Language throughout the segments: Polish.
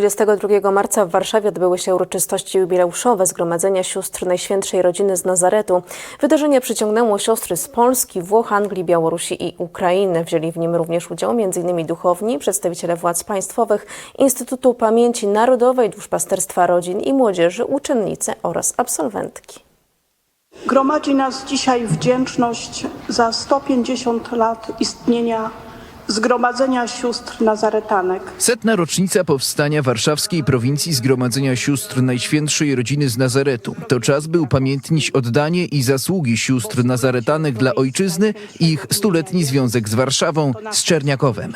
22 marca w Warszawie odbyły się uroczystości jubileuszowe Zgromadzenia Sióstr Najświętszej Rodziny z Nazaretu. Wydarzenie przyciągnęło siostry z Polski, Włoch, Anglii, Białorusi i Ukrainy. Wzięli w nim również udział m.in. duchowni, przedstawiciele władz państwowych, Instytutu Pamięci Narodowej, Duszpasterstwa Rodzin i Młodzieży, uczennice oraz absolwentki. Gromadzi nas dzisiaj wdzięczność za 150 lat istnienia Zgromadzenia Sióstr Nazaretanek. Setna rocznica powstania warszawskiej prowincji Zgromadzenia Sióstr Najświętszej Rodziny z Nazaretu. To czas, by upamiętnić oddanie i zasługi sióstr nazaretanek dla ojczyzny i ich stuletni związek z Warszawą, z Czerniakowem.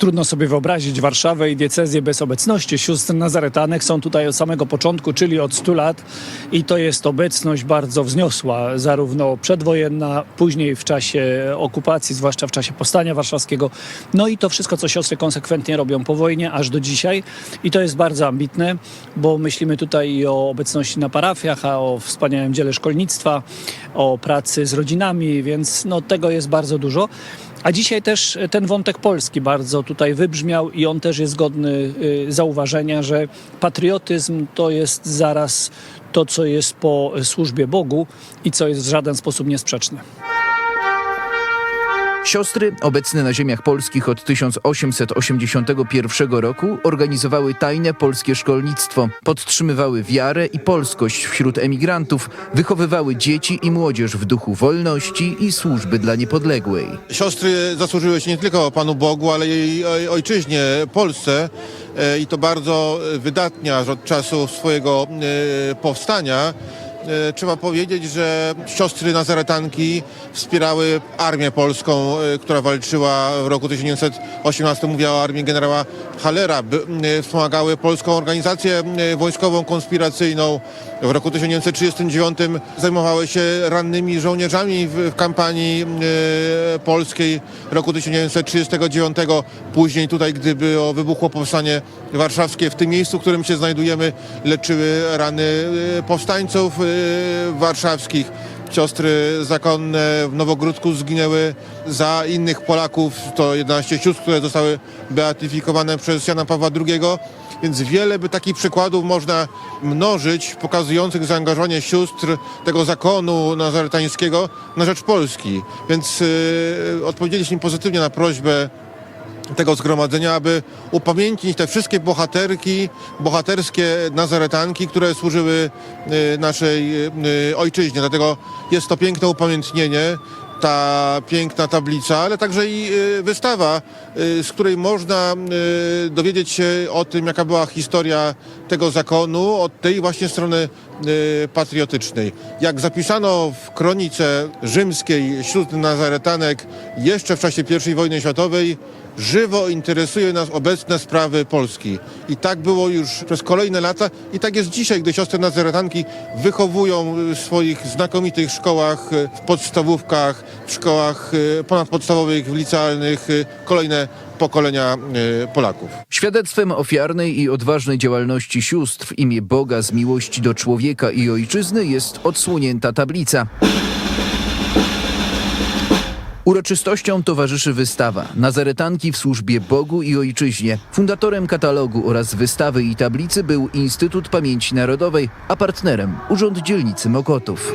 Trudno sobie wyobrazić Warszawę i diecezję bez obecności sióstr nazaretanek. Są tutaj od samego początku, czyli od 100 lat i to jest obecność bardzo wzniosła, zarówno przedwojenna, później w czasie okupacji, zwłaszcza w czasie powstania warszawskiego. No i to wszystko, co siostry konsekwentnie robią po wojnie, aż do dzisiaj. I to jest bardzo ambitne, bo myślimy tutaj i o obecności na parafiach, a o wspaniałym dziele szkolnictwa, o pracy z rodzinami, więc no, tego jest bardzo dużo. A dzisiaj też ten wątek polski bardzo tutaj wybrzmiał i on też jest godny y, zauważenia, że patriotyzm to jest zaraz to, co jest po służbie Bogu i co jest w żaden sposób niesprzeczne. Siostry, obecne na ziemiach polskich od 1881 roku, organizowały tajne polskie szkolnictwo, podtrzymywały wiarę i polskość wśród emigrantów, wychowywały dzieci i młodzież w duchu wolności i służby dla niepodległej. Siostry zasłużyły się nie tylko Panu Bogu, ale oj- ojczyźnie, Polsce e, i to bardzo wydatnie aż od czasu swojego e, powstania. E, Trzeba powiedzieć, że siostry Nazaretanki wspierały armię polską, e, która walczyła w roku 1918, mówiła o armii generała Hallera. By- e, Wspomagały polską organizację wojskową konspiracyjną. W roku 1939 zajmowały się rannymi żołnierzami w, kampanii polskiej roku 1939. Później tutaj, gdy było, wybuchło powstanie warszawskie, w tym miejscu, w którym się znajdujemy, leczyły rany powstańców warszawskich. Siostry zakonne w Nowogródku zginęły za innych Polaków. To 11 sióstr, które zostały beatyfikowane przez Jana Pawła II. Więc wiele by takich przykładów można mnożyć, pokazujących zaangażowanie sióstr tego zakonu nazaretańskiego na rzecz Polski. Więc yy, odpowiedzieliśmy pozytywnie na prośbę tego zgromadzenia, aby upamiętnić te wszystkie bohaterki, bohaterskie nazaretanki, które służyły y, naszej y, ojczyźnie. Dlatego jest to piękne upamiętnienie, ta piękna tablica, ale także i y, wystawa, y, z której można y, dowiedzieć się o tym, jaka była historia tego zakonu od tej właśnie strony patriotycznej. Jak zapisano w kronice rzymskiej wśród nazaretanek jeszcze w czasie I wojny światowej, żywo interesuje nas obecne sprawy Polski. I tak było już przez kolejne lata i tak jest dzisiaj, gdy siostry nazaretanki wychowują w swoich znakomitych szkołach, w podstawówkach, w szkołach y, ponadpodstawowych, w licealnych y, kolejne pokolenia y, Polaków. Świadectwem ofiarnej i odważnej działalności sióstr w imię Boga z miłości do człowieka i ojczyzny jest odsłonięta tablica. Uroczystościom towarzyszy wystawa Nazaretanki w służbie Bogu i Ojczyźnie. Fundatorem katalogu oraz wystawy i tablicy był Instytut Pamięci Narodowej, a partnerem Urząd Dzielnicy Mokotów.